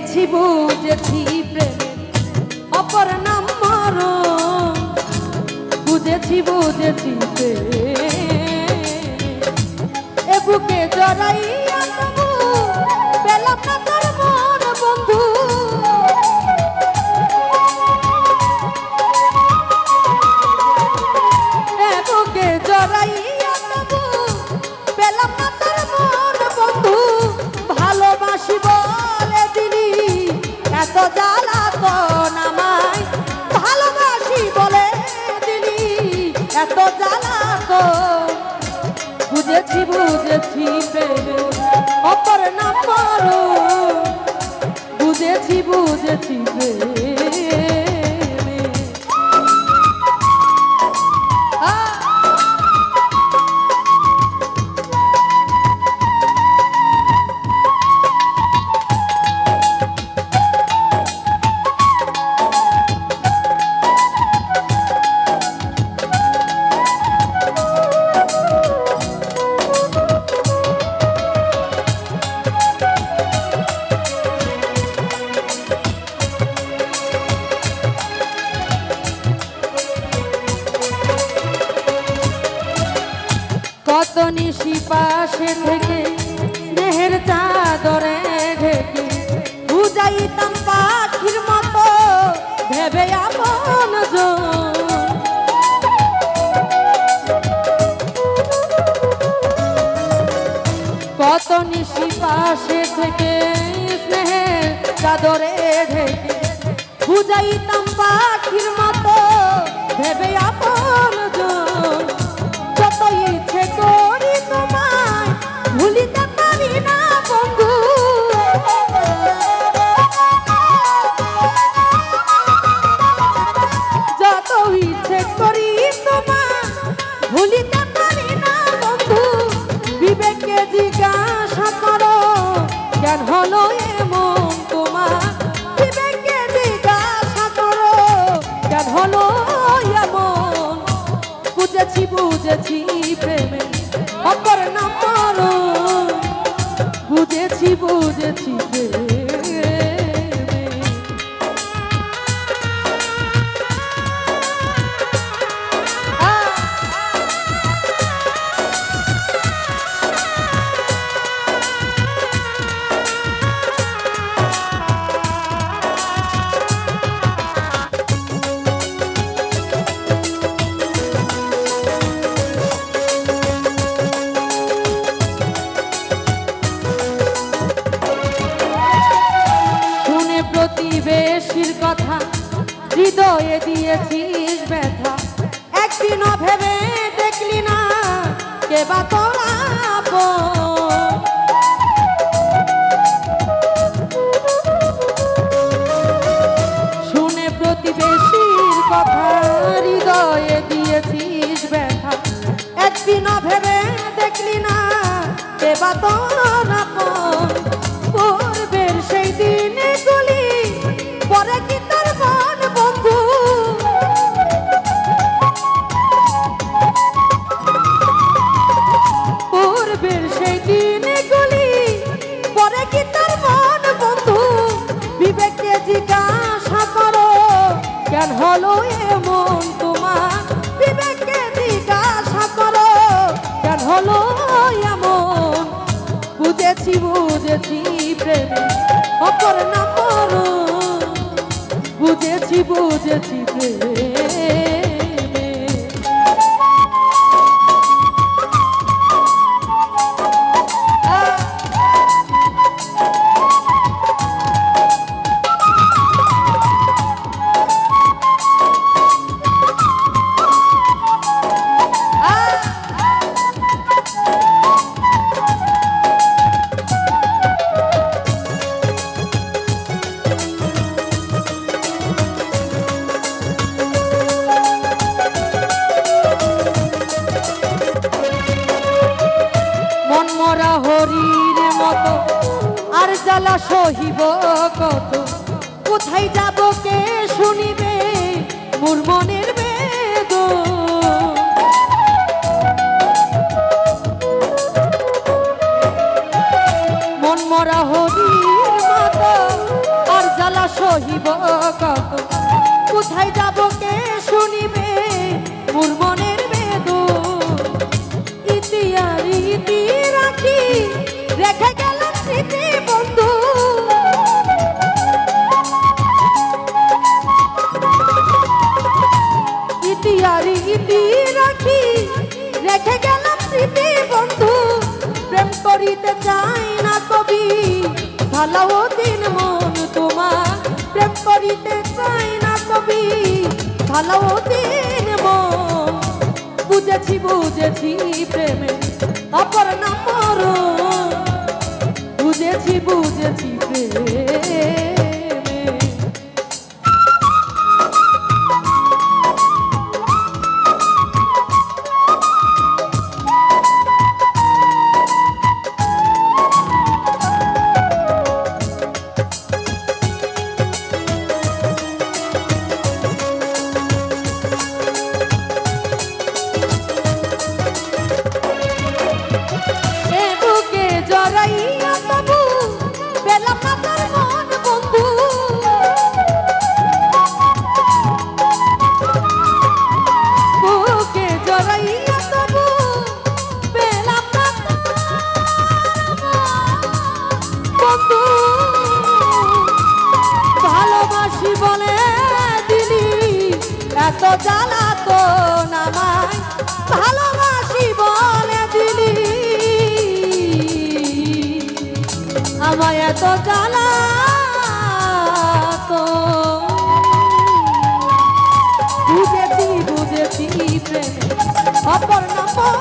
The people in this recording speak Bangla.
বুঝেছি বুঝেছি প্রেমের অপর নাম মরণ বুঝেছি বুঝেছি এ বুকে জড়াইয়া জ্বালা তো বুঝেছি বুঝেছি প্রেমে অপর না বুঝেছি বুঝেছি প্রেমে নিশি পাশে থেকে স্নেহের চাদরে ঢেকে বুঝাইতাম পাখির মতো ভেবে আপন কত নিশি পাশে থেকে স্নেহের চাদরে ঢেকে বুঝাইতাম পাখির মতো ভেবে ইচ্ছে করি তোমায় ভুলিতে পারি না বন্ধু বিবেককে জিজ্ঞাসা করো কেন হলো এমন তোমার। বিবেককে জিজ্ঞাসা করো কেন হলো এমন। বুঝেছি বুঝেছি প্রেমে অপর বুঝেছি বুঝেছি দিয়েছিস ব্যথা। একদিনও ভেবে দেখলি না, কে বা তোরা শুনে প্রতিবেশীর কথা, হৃদয়ে দিয়েছিস ব্যথা। একদিনও ভেবে দেখলি না, কে বা তোর কেন হলো এমন তোমার। বিবেককে জিজ্ঞাসা করো কেন হলো এমন। বুঝেছি বুঝেছি প্রেমে, অপর না করো বুঝেছি বুঝেছি প্রেমে। সহিব কত? কোথায় যাব কে শুনিবে? মোর মনের বেদ। মন মরা হরির মতো, আর জ্বালা সহিব কত? কোথায় যাব কে শুনিবে? মোর চাই না কবি। ভালো দিন মন তোমার, প্রেম করিতে চাই না কবি। ভালো দিন মন, বুঝেছি বুঝেছি প্রেমে অপর নাম বুঝেছি বুঝেছি প্রেমে। জ্বালা তো নামায় ভালোবাসি বলে দিলি। আমায় এত জ্বালা তো বুঝেছি বুঝেছি প্রেমে অপর নম্বর